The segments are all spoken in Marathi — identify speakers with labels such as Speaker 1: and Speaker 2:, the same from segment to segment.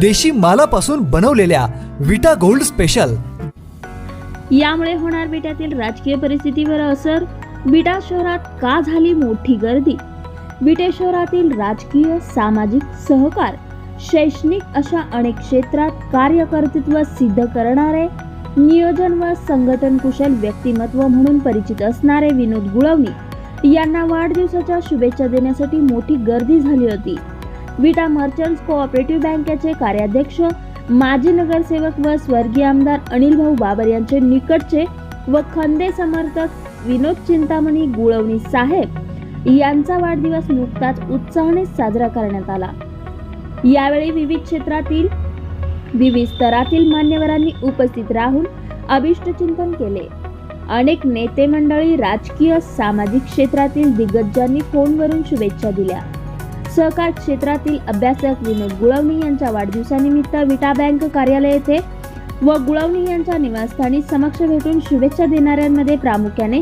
Speaker 1: देशी मालापासून बनवलेल्या विटा गोल्ड स्पेशल.
Speaker 2: यामुळे होणार विट्यातील राजकीय परिस्थितीवर असर बिटा शहरात का झाली मोठी गर्दी? विटे शहरातील राजकीय सामाजिक सहकार शैक्षणिक अशा अनेक क्षेत्रात कार्यकर्तृत्व सिद्ध करणारे नियोजन व संघटन कुशल व्यक्तिमत्व म्हणून परिचित असणारे विनोद गुळवणी यांना वाढदिवसाच्या शुभेच्छा देण्यासाठी मोठी गर्दी झाली होती. विटा मर्चंट्स कोऑपरेटिव्ह बँकेचे कार्याध्यक्ष माजी नगरसेवक व स्वर्गीय आमदार अनिल भाऊ बाबर यांचे निकटचे व खंदे समर्थक विनोद चिंतामणी गुळवणी साहेब यांचा वाढदिवस नुकताच उत्साहाने साजरा करण्यात आला. यावेळी विविध क्षेत्रातील विविध स्तरातील मान्यवरांनी उपस्थित राहून अभिष्ट चिंतन केले. अनेक नेते मंडळी राजकीय सामाजिक क्षेत्रातील दिग्गजांनी फोनवरून शुभेच्छा दिल्या. सहकार क्षेत्रातील अभ्यासक विनोद गुळवणी यांच्या वाढदिवसानिमित्त विटा बँक कार्यालय येथे व गुळवणी यांच्या निवासस्थानी समक्ष भेटून शुभेच्छा देणाऱ्यांमध्ये प्रामुख्याने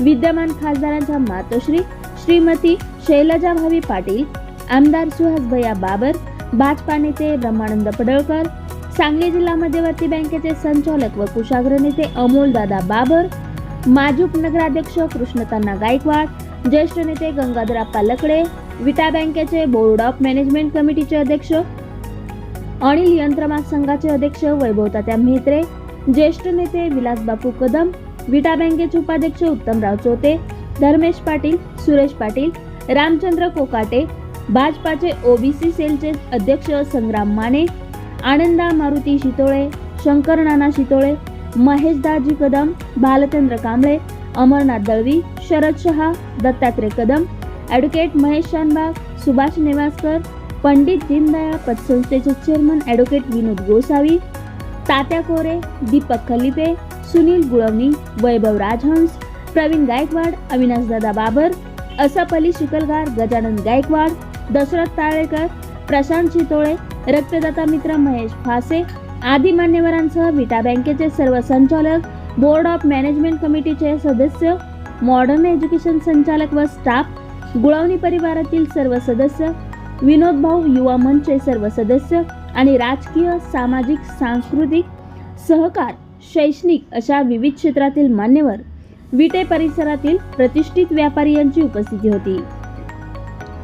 Speaker 2: विद्यमान खासदारांच्या मातोश्री श्रीमती शैलजा भावी पाटील आमदार सुहासभैया बाबर भाजपा नेते ब्रह्मानंद पडळकर सांगली जिल्हा मध्यवर्ती बँकेचे संचालक व कुशाग्र नेते अमोलदादा बाबर माजूक नगराध्यक्ष कृष्णताना गायकवाड ज्येष्ठ नेते गंगाधरा लकडे विटा बँकेचे बोर्ड ऑफ मॅनेजमेंट कमिटीचे अध्यक्ष अनिल यंत्रमाग संघाचे अध्यक्ष वैभवतात्या म्हेत्रे ज्येष्ठ नेते विलासबापू कदम विटा बँकेचे उपाध्यक्ष उत्तमराव चोते धर्मेश पाटील सुरेश पाटील रामचंद्र कोकाटे भाजपाचे ओबीसी सेलचे अध्यक्ष संग्राम माने आनंदा मारुती शितोळे शंकर नाना शितोळे महेश दाजी कदम भालचंद्र कांबळे अमरनाथ दळवी शरद शहा दत्तात्रय कदम ॲडव्होकेट महेश शानबाग सुभाष नेवासकर पंडित दीनदयाळ पतसंस्थेचे चेअरमन ॲडव्होकेट विनोद गोसावी तात्या कोरे दीपक खलिपे सुनील गुळवणी वैभव राजहंस प्रवीण गायकवाड अविनाशदादा बाबर असफ अली शिकलगार गजानन गायकवाड दशरथ ताळेकर प्रशांत चितोळे रक्तदाता मित्र महेश फासे आदी मान्यवरांसह विटा बँकेचे सर्व संचालक बोर्ड ऑफ मॅनेजमेंट कमिटीचे सदस्य मॉडर्न एज्युकेशन संचालक व स्टाफ गुळवणी परिवारातील सर्व सदस्य विनोद भाऊ युवा मंचचे सर्व सदस्य आणि राजकीय सामाजिक सांस्कृतिक सहकार शैक्षणिक अशा विविध क्षेत्रातील मान्यवर विटे परिसरातील प्रतिष्ठित व्यापारी यांची उपस्थिती होती.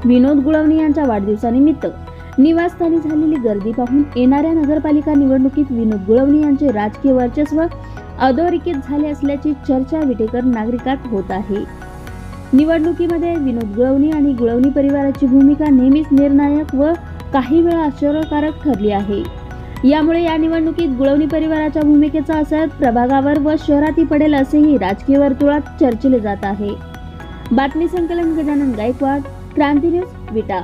Speaker 2: विनोद गुळवणी यांच्या वाढदिवसानिमित्त निवासस्थानी झालेली गर्दी पाहून येणाऱ्या नगरपालिका निवडणुकीत विनोद गुळवणी यांचे राजकीय वर्चस्व अधोरेखित झाले असल्याची चर्चा विटेकर नागरिकात होत आहे. निवडणुकीमध्ये विनोद गुळवणी आणि गुळवणी परिवाराची भूमिका नेहमीच निर्णायक व काही वेळा आश्चर्यकारक ठरली आहे. यामुळे या निवडणुकीत गुळवणी परिवाराच्या भूमिकेचा असर प्रभागावर व शहरातही पडेल असेही राजकीय वर्तुळात चर्चिले जात आहे. बातमी संकलन गजानन गायकवाड क्रांती न्यूज विटा.